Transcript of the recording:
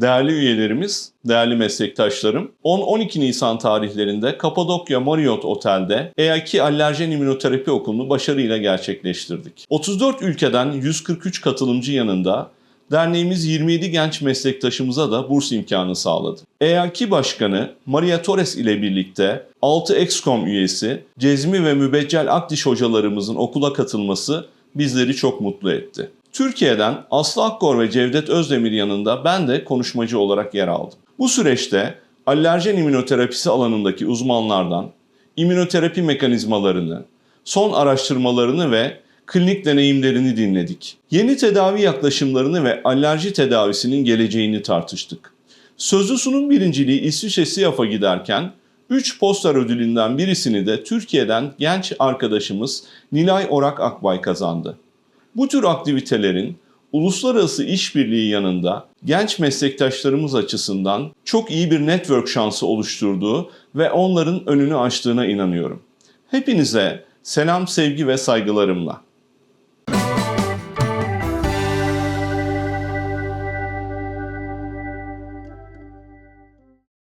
Değerli üyelerimiz, değerli meslektaşlarım, 10-12 Nisan tarihlerinde Kapadokya Marriott Otel'de EA2 Alerjen İmmünoterapi Okulu'nu başarıyla gerçekleştirdik. 34 ülkeden 143 katılımcı yanında derneğimiz 27 genç meslektaşımıza da burs imkanı sağladı. EA2 Başkanı Maria Torres ile birlikte 6 EXCOM üyesi Cezmi ve Mübeccel Akdiş hocalarımızın okula katılması bizleri çok mutlu etti. Türkiye'den Aslı Akkor ve Cevdet Özdemir yanında ben de konuşmacı olarak yer aldım. Bu süreçte alerjen immünoterapisi alanındaki uzmanlardan immünoterapi mekanizmalarını, son araştırmalarını ve klinik deneyimlerini dinledik. Yeni tedavi yaklaşımlarını ve alerji tedavisinin geleceğini tartıştık. Sözlü sunum birinciliği İsviçre SİAF'a giderken 3 poster ödülünden birisini de Türkiye'den genç arkadaşımız Nilay Orak Akbay kazandı. Bu tür aktivitelerin uluslararası işbirliği yanında genç meslektaşlarımız açısından çok iyi bir network şansı oluşturduğu ve onların önünü açtığına inanıyorum. Hepinize selam, sevgi ve saygılarımla.